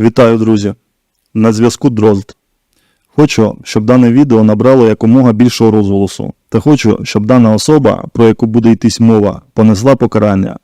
Вітаю, друзі! На зв'язку Дрозд. Хочу, щоб дане відео набрало якомога більшого розголосу, та хочу, щоб дана особа, про яку буде йтись мова, понесла покарання.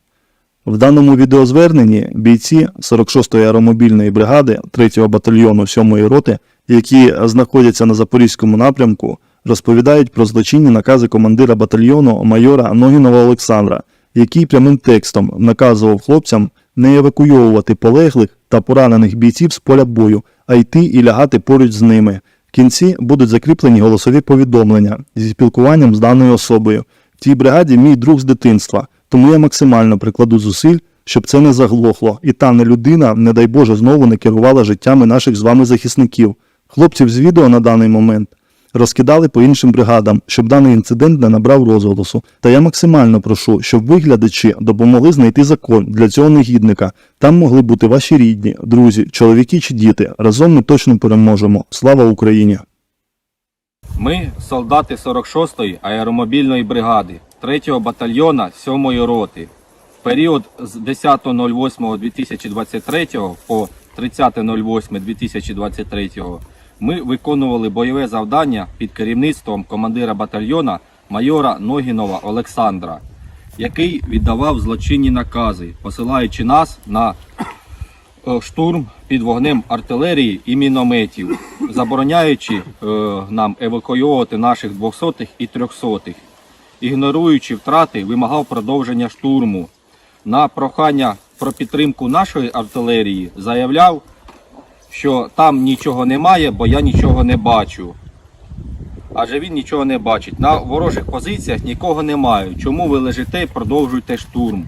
В даному відеозверненні бійці 46-ї аеромобільної бригади 3-го батальйону 7-ї роти, які знаходяться на Запорізькому напрямку, розповідають про злочинні накази командира батальйону майора Ногінова Олександра, який прямим текстом наказував хлопцям не евакуйовувати полеглих та поранених бійців з поля бою, а йти і лягати поруч з ними. В кінці будуть закріплені голосові повідомлення зі спілкуванням з даною особою. В тій бригаді мій друг з дитинства, тому я максимально прикладу зусиль, щоб це не заглохло, і та не людина, не дай Боже, знову не керувала життями наших з вами захисників. Хлопців з відео на даний момент розкидали по іншим бригадам, щоб даний інцидент не набрав розголосу. Та я максимально прошу, щоб ви, глядачі, допомогли знайти закон для цього негідника. Там могли бути ваші рідні, друзі, чоловіки чи діти. Разом ми точно переможемо. Слава Україні! Ми солдати 46-ї аеромобільної бригади 3-го батальйона 7-ї роти. В період з 10.08.2023 по 30.08.2023 ми виконували бойове завдання під керівництвом командира батальйона майора Ногінова Олександра, який віддавав злочинні накази, посилаючи нас на е, штурм під вогнем артилерії і мінометів, забороняючи е, нам евакуювати наших 200-х і 300-х. Ігноруючи втрати, вимагав продовження штурму. На прохання про підтримку нашої артилерії заявляв, що там нічого немає, бо я нічого не бачу. Адже він нічого не бачить. На ворожих позиціях нікого немає. Чому ви лежите і продовжуєте штурм?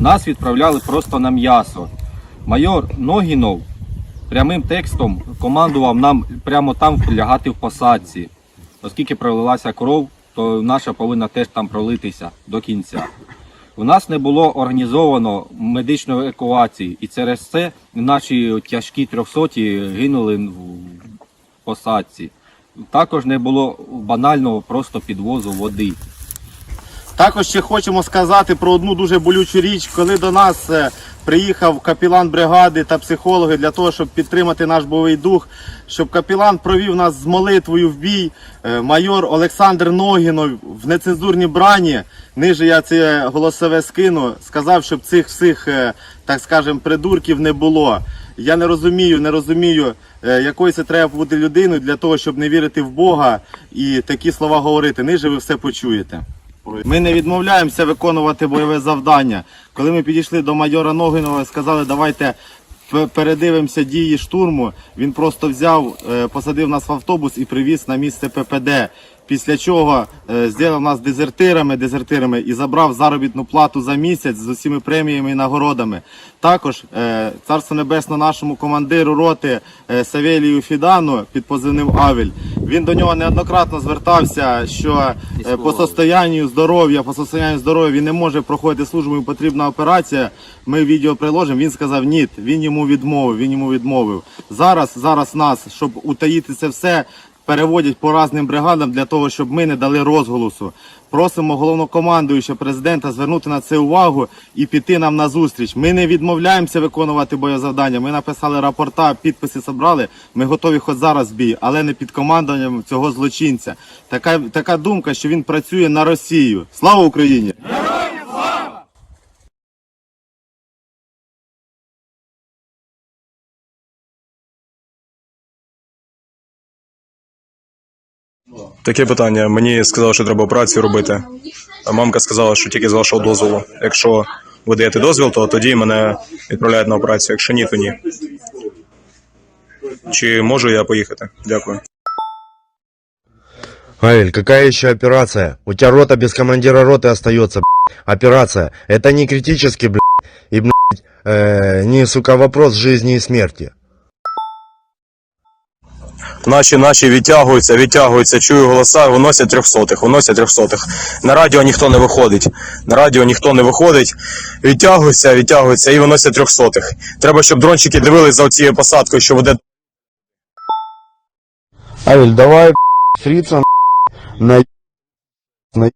Нас відправляли просто на м'ясо. Майор Ногінов прямим текстом командував нам прямо там лягати в посадці. Оскільки пролилася кров, то наша повинна теж там пролитися до кінця. У нас не було організовано медичної евакуації, і через це наші тяжкі трьохсоті гинули в посадці. Також не було банального просто підвозу води. Також ще хочемо сказати про одну дуже болючу річ, коли до нас е, приїхав капілан бригади та психологи для того, щоб підтримати наш бойовий дух, щоб капілан провів нас з молитвою в бій. е, Майор Олександр Ногінов в нецензурній брані, ниже я це голосове скину, сказав, щоб цих всіх, е, так скажем, придурків не було. Я не розумію, не розумію, е, якою це треба бути людиною для того, щоб не вірити в Бога і такі слова говорити. Ниже ви все почуєте. Ми не відмовляємося виконувати бойове завдання. Коли ми підійшли до майора Ногинова сказали, давайте передивимося дії штурму, він просто взяв, е, посадив нас в автобус і привіз на місце ППД. Після чого е, зробив нас дезертирами, дезертирами і забрав заробітну плату за місяць з усіма преміями і нагородами. Також е, царство небесно нашому командиру роти Савелію Фідану під позивним Авель. Він до нього неоднократно звертався, що е, по состоянню здоров'я, по состоянню здоров'я він не може проходити службу, йому потрібна операція. Ми відео приложимо. Він сказав ні, він йому відмовив. Він йому відмовив. Зараз, зараз нас, щоб утаїти це все, переводять по різним бригадам для того, щоб ми не дали розголосу. Просимо головнокомандуючого президента звернути на це увагу і піти нам на зустріч. Ми не відмовляємося виконувати боєзавдання. Ми написали рапорта, підписи зібрали. Ми готові хоч зараз в бій, але не під командуванням цього злочинця. Така, така думка, що він працює на Росію. Слава Україні! Таке питання. Мені сказали, що треба операцію робити. А мамка сказала, що тільки з вашого дозволу. Якщо ви даєте дозвіл, то тоді мене відправляють на операцію. Якщо ні, то ні. Чи можу я поїхати? Дякую. Авель, какая еще операция? У тебя рота без командира роты остается, б***ь. Операция. Это не критически, блядь. И, блядь, э, не, сука, вопрос жизни и смерти. Наші наші відтягуються, відтягуються, чую голоса, виносять трьохсотих, виносять трьохсотих. На радіо ніхто не виходить. На радіо ніхто не виходить. Відтягуються, відтягуються і виносять трьохсотих. Треба, щоб дрончики дивились за цією посадкою, що веде Авель, давай, б***ь, фрица, на... на...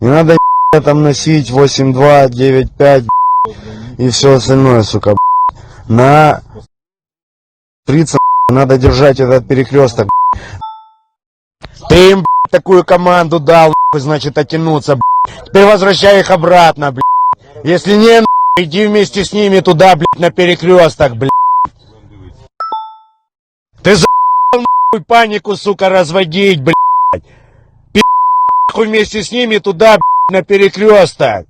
Не надо там носить 8-2, 9-5, б***ь, и все остальное, сука. На Фрица, надо держать этот перекресток. Ты им, такую команду дал, значит, оттянуться. Теперь возвращай их обратно, блядь. Если не, иди вместе с ними туда, блядь, на перекресток, блядь. Ты за нахуй панику, сука, разводить, блядь. Пи- вместе с ними туда, блядь, на перекресток.